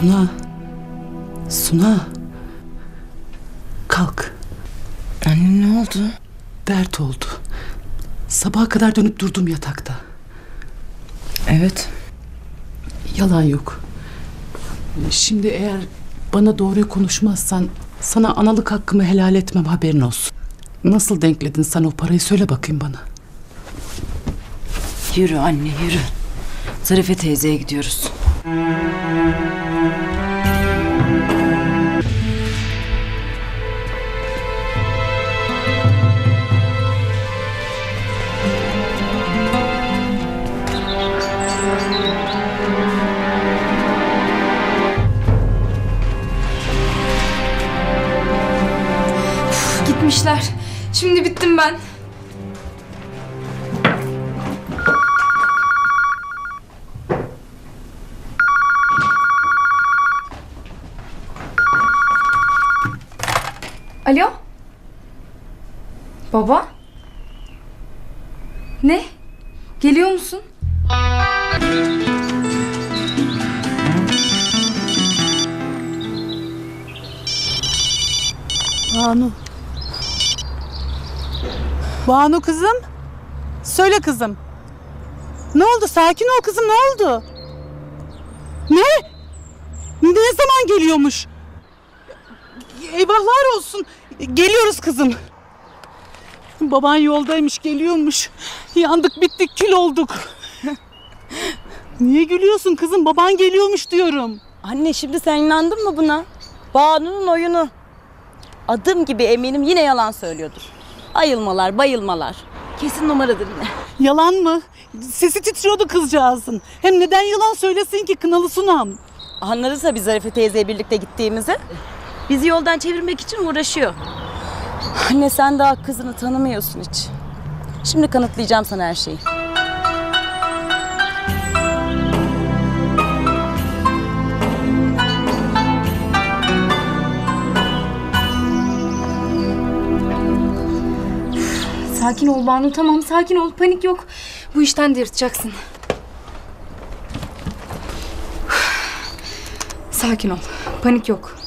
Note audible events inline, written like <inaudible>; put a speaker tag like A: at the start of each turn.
A: Suna. Suna. Kalk.
B: Anne ne oldu?
A: Dert oldu. Sabaha kadar dönüp durdum yatakta.
B: Evet.
A: Yalan yok. Şimdi eğer bana doğruyu konuşmazsan sana analık hakkımı helal etmem haberin olsun. Nasıl denkledin sen o parayı söyle bakayım bana.
B: Yürü anne yürü. Zarife teyzeye gidiyoruz.
C: Gitmişler. Şimdi bittim ben. Alo? Baba? Ne? Geliyor musun?
D: Banu. Banu kızım. Söyle kızım. Ne oldu? Sakin ol kızım. Ne oldu? Ne? Ne zaman geliyormuş? Eyvahlar olsun. Geliyoruz kızım. Baban yoldaymış, geliyormuş. Yandık, bittik, kül olduk. Niye gülüyorsun kızım? Baban geliyormuş diyorum.
E: Anne şimdi sen inandın mı buna? Banu'nun oyunu. Adım gibi eminim yine yalan söylüyordur. Ayılmalar, bayılmalar. Kesin numaradır yine.
D: Yalan mı? Sesi titriyordu kızcağızın. Hem neden yalan söylesin ki kınalı sunam?
E: Anladıysa biz Zarife teyzeyle birlikte gittiğimizi. Bizi yoldan çevirmek için uğraşıyor. Anne sen daha kızını tanımıyorsun hiç. Şimdi kanıtlayacağım sana her şeyi.
C: Sakin ol Banu tamam sakin ol panik yok. Bu işten de yırtacaksın. <sighs> Sakin ol panik yok.